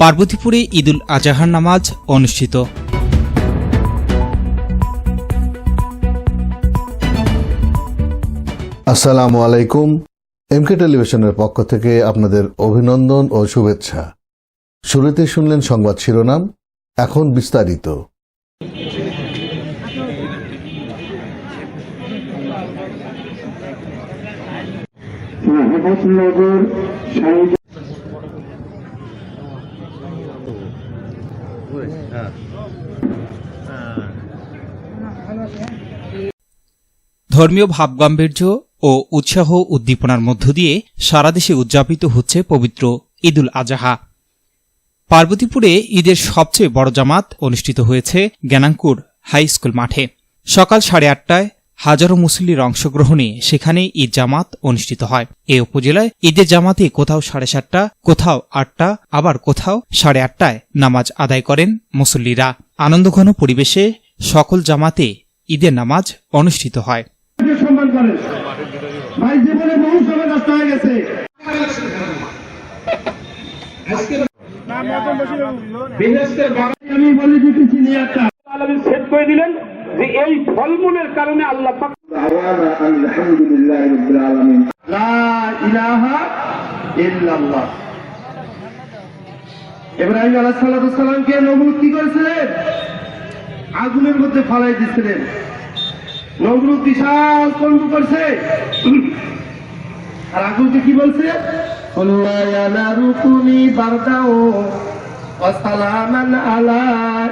পার্বতীপুরে ঈদুল আজাহার নামাজ অনুষ্ঠিত। আসসালামু আলাইকুম। এমকে টেলিভিশনের পক্ষ থেকে আপনাদের অভিনন্দন ও শুভেচ্ছা। শুরুতে শুনলেন সংবাদ শিরোনাম এখন বিস্তারিত। মাহবুবনগর সাহিত্য ধর্মীয় ভাবগাম্ভীর্য ও উৎসাহ উদ্দীপনার মধ্য দিয়ে সারা দেশে উদযাপিত হচ্ছে পবিত্র ঈদুল আজাহা। পার্বতীপুরে ঈদের সবচেয়ে বড় জামাত অনুষ্ঠিত হয়েছে জ্ঞানাঙ্কুর হাই স্কুল মাঠে। সকাল সাড়ে আটটায় হাজারো মুসল্লির অংশগ্রহণে সেখানে ঈদ জামাত অনুষ্ঠিত হয়। এ উপজেলায় ঈদের জামাতে কোথাও সাড়ে সাতটা কোথাও আটটা আবার কোথাও সাড়ে আটটায় নামাজ আদায় করেন মুসল্লিরা। আনন্দঘন পরিবেশে সকল জামাতে ঈদের নামাজ অনুষ্ঠিত হয়। সম্মান করেন ভাই জীবনে বহু সময় নষ্ট হয়ে গেছে বিদেশের বাঙালি আমি বলে দিতেছি নিয়ে এই ফলমূলের কারণে আল্লাহ পাক লা ইলাহা ইল্লাল্লাহ। ইব্রাহিম আলাইহিস সালামকে নবুত কি করেছিলেন? আগুনের মধ্যে ফালাই দিচ্ছিলেন নবরুদ বিশাল কণ্ঠ করছে। আর আগুনকে কি বলছে? বারদাও আলা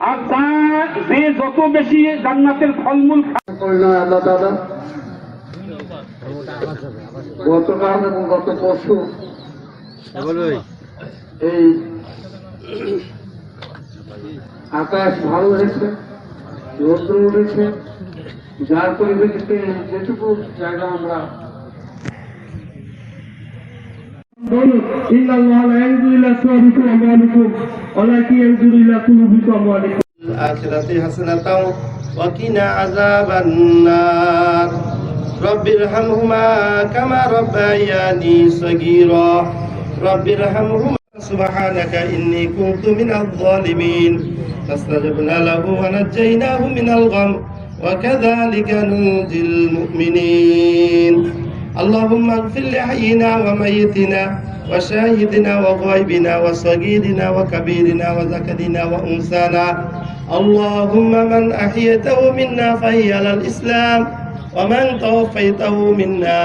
আর তা যে যত বেশি জান্নাতের ফলমূল আল্লাহ দাদা? গতকাল এবং গত পরশু এই আকাশ ভালো হয়েছে রৌদ্র উঠেছে যার পরিপ্রেক্ষিতে যেটুকু জায়গা আমরা قل إن الله لا ينظر إلى صوركم أموالكم ولكن ينظر إلى قلوبكم أموالكم الآخرة حسنة وقنا عذاب النار. رب ارحمهما كما ربياني صغيرا. رب ارحمهما. سبحانك إني كنت من الظالمين. فاستجبنا له ونجيناه من الغم. وكذلك ننجي المؤمنين. اللهم اغفر لحينا وميتنا وشاهدنا وغائبنا وصغيرنا وكبيرنا وذكرنا وأنثانا اللهم من أحيته منا فهي على الإسلام ومن توفيته منا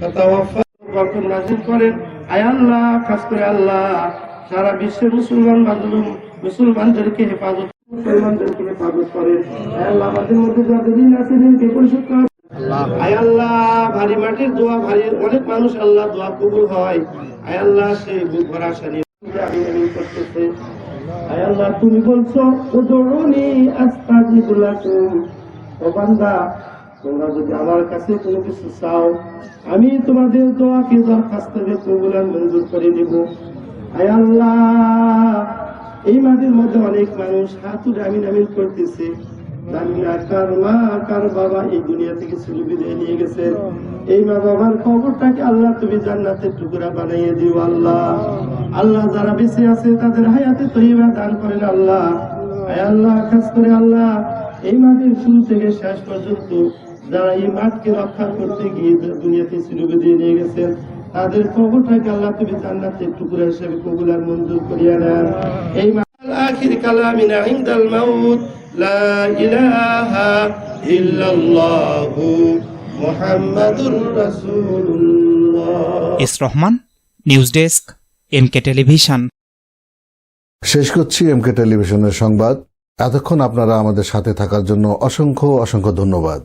فتوفى বরকত নাজিল করেন আয় আল্লাহ খাস করে আল্লাহ সারা বিশ্বের মুসলমান বান্ধব মুসলমানদেরকে হেফাজত মুসলমানদেরকে হেফাজত করেন আয় আল্লাহ আমাদের মধ্যে যাদের দিন আছে দিনকে পরিশোধ করেন ভারী মাটির দোয়া অনেক মানুষ আল্লাহ দোয়া হয়। আল্লাহ বুক তুমি বলছো তোমরা যদি আমার কাছে কোনো কিছু চাও, আমি তোমাদের দোয়াকে দরখাস্ত মঞ্জুর করে দিব। আয় আল্লাহ, এই মাঠের মধ্যে অনেক মানুষ হাতুর আমিন আমিন করতেছে। আল্লাহ। এই শুরু থেকে শেষ পর্যন্ত যারা এই মাঠকে রক্ষা করতে গিয়ে দুনিয়াতে সিলুবে দিয়ে নিয়ে গেছেন তাদের কবরটাকে আল্লাহ তুমি জান্নাতের টুকরা হিসেবে কবুলার মঞ্জুর করিয়া নেন এই আখির কালামিনা لا إله إلا الله محمد رسول الله S Rahman news desk MK television শেষ করছি এমকে টেলিভিশনের সংবাদ এতক্ষণ আপনারা আমাদের সাথে থাকার জন্য অসংখ্য অসংখ্য ধন্যবাদ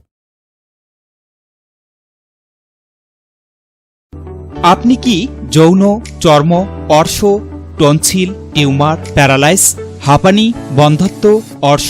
আপনি কি যৌন চর্ম অর্শ টনসিল টিউমার প্যারালাইস হাঁপানি বন্ধ্যাত্ব অর্শ